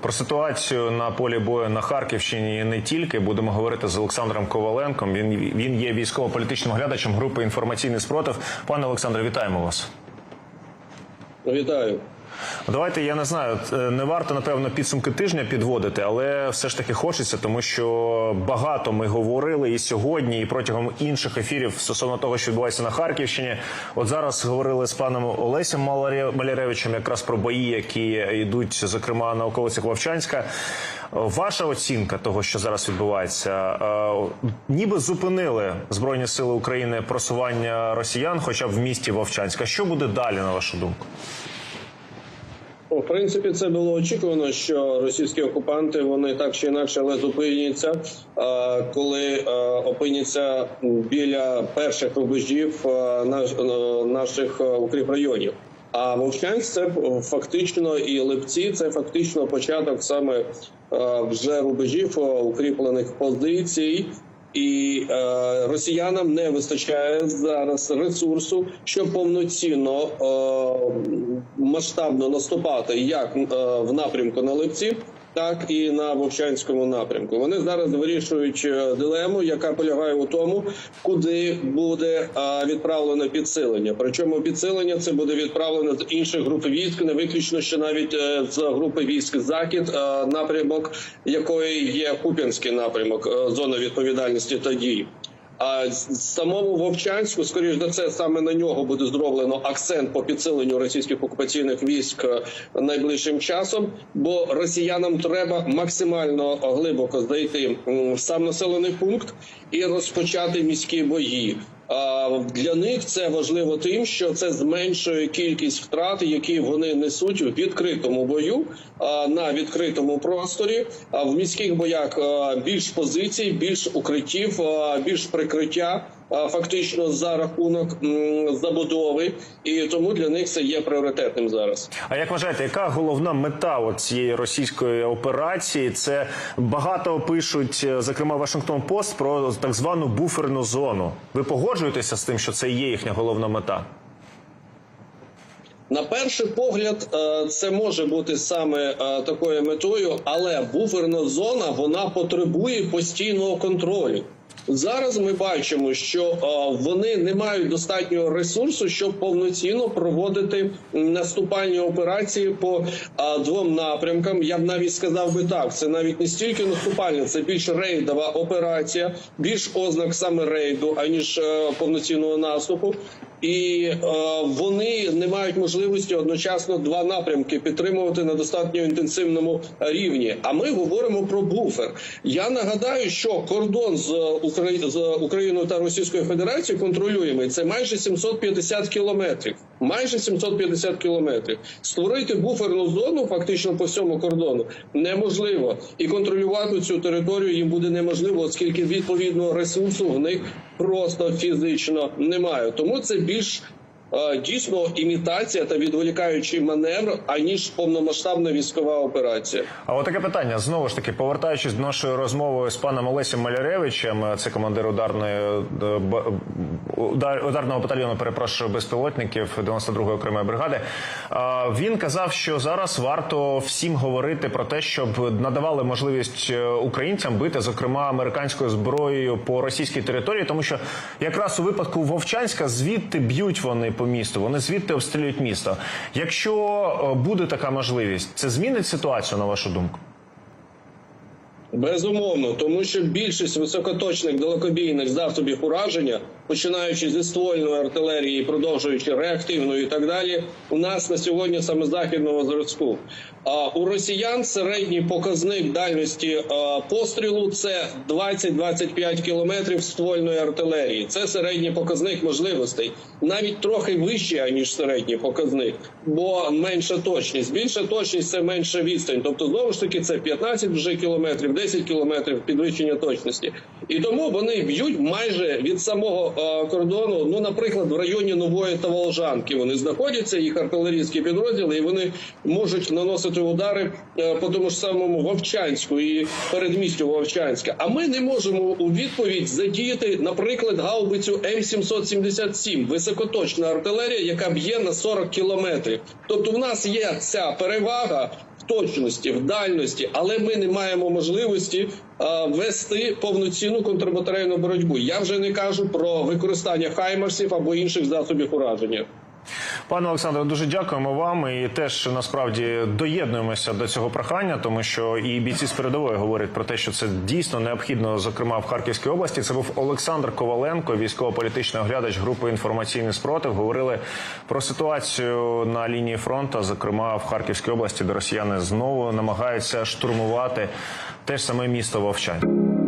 Про ситуацію на полі бою на Харківщині не тільки будемо говорити з Олександром Коваленком. Він він є військово-політичним глядачем групи інформаційний спротив. Пане Олександре, вітаємо вас. Вітаю. Давайте я не знаю, е, не варто напевно підсумки тижня підводити, але все ж таки хочеться, тому що багато ми говорили і сьогодні, і протягом інших ефірів стосовно того, що відбувається на Харківщині. От зараз говорили з паном Олесем Маляревичем якраз про бої, які йдуть, зокрема на околицях Вовчанська. Ваша оцінка того, що зараз відбувається, е, ніби зупинили збройні сили України просування росіян, хоча б в місті Вовчанська. Що буде далі, на вашу думку? В принципі, це було очікувано, що російські окупанти вони так чи інакше але зупиняться, коли опиняться біля перших рубежів наш, наших укріпрайонів. А Вовчанськ це фактично і Липці це фактично початок саме вже рубежів укріплених позицій. І е, росіянам не вистачає зараз ресурсу, щоб повноцінно е, масштабно наступати як е, в напрямку на Липці, так і на Вовчанському напрямку. Вони зараз вирішують е, дилему, яка полягає у тому, куди буде е, відправлено підсилення. Причому підсилення це буде відправлено з інших груп військ, не виключно що навіть е, з групи військ Захід, напрямок якої є Куп'янський напрямок, зона відповідальності та дій. А самому Вовчанську, скоріш за це, саме на нього буде зроблено акцент по підсиленню російських окупаційних військ е, найближчим часом. Бо росіянам треба максимально глибоко зайти в сам населений пункт і розпочати міські бої. Для них це важливо тим, що це зменшує кількість втрат, які вони несуть у відкритому бою на відкритому просторі. А в міських боях більш позицій, більш укриттів, більш прикриття. Фактично за рахунок забудови, і тому для них це є пріоритетним зараз. А як вважаєте, яка головна мета цієї російської операції? Це багато пишуть, е, зокрема Вашингтон Пост, про так звану буферну зону. Ви погоджуєтеся з тим, що це є їхня головна мета? На перший погляд, е, це може бути саме е, такою метою, але буферна зона вона потребує постійного контролю. Зараз ми бачимо, що е, вони не мають достатнього ресурсу, щоб повноцінно проводити наступальні операції по е, двом напрямкам. Я б навіть сказав би так: це навіть не стільки наступальна, це більш рейдова операція, більш ознак саме рейду, аніж е, повноцінного наступу. І е, вони не мають можливості одночасно два напрямки підтримувати на достатньо інтенсивному рівні. А ми говоримо про буфер. Я нагадаю, що кордон з, Украї... з Україною та Російською Федерацією контролюємо це майже 750 кілометрів. Майже 750 кілометрів. Створити буферну зону фактично по всьому кордону неможливо, і контролювати цю територію їм буде неможливо, оскільки відповідного ресурсу в них просто фізично немає. Тому це більш дійсно імітація та відволікаючий маневр, аніж повномасштабна військова операція. А от таке питання знову ж таки, повертаючись до нашої розмови з паном Олесем Маляревичем, е, це командир ударної е, ударного батальйону, перепрошую, безпілотників 92-ї окремої бригади. Він казав, що зараз варто всім говорити про те, щоб надавали можливість е, українцям бити, зокрема американською зброєю по російській території, тому що якраз у випадку Вовчанська звідти б'ють вони по місту, вони звідти обстрілюють місто. Якщо е, буде така можливість, це змінить ситуацію на вашу думку? Безумовно, тому що більшість високоточних далекобійних засобів ураження, починаючи зі ствольної артилерії, продовжуючи реактивною і так далі, у нас на сьогодні саме західного зразку. А у росіян середній показник дальності пострілу це 20-25 кілометрів ствольної артилерії. Це середній показник можливостей, навіть трохи вищий, ніж середній показник, бо менша точність. Більша точність це менша відстань. Тобто, знову ж таки, це 15 вже кілометрів, 10 кілометрів підвищення точності. І тому вони б'ють майже від самого е, кордону. Ну, наприклад, в районі Нової та Волжанки вони знаходяться, їх артилерійські підрозділи, і вони можуть наносити удари е, по тому ж самому Вовчанську і передмістю Вовчанська. А ми не можемо у відповідь задіяти, наприклад, гаубицю М777, високоточна артилерія, яка б'є на 40 кілометрів. Тобто, в нас є ця перевага. Точності, в дальності, але ми не маємо можливості вести повноцінну контрбатарейну боротьбу. Я вже не кажу про використання хаймерсів або інших засобів ураження. Пане Олександре, дуже дякуємо вам і теж насправді доєднуємося до цього прохання, тому що і бійці з передової говорять про те, що це дійсно необхідно, зокрема в Харківській області. Це був Олександр Коваленко, військово-політичний оглядач групи інформаційний спротив. Говорили про ситуацію на лінії фронту, зокрема в Харківській області, де росіяни знову намагаються штурмувати те ж саме місто Вовчань.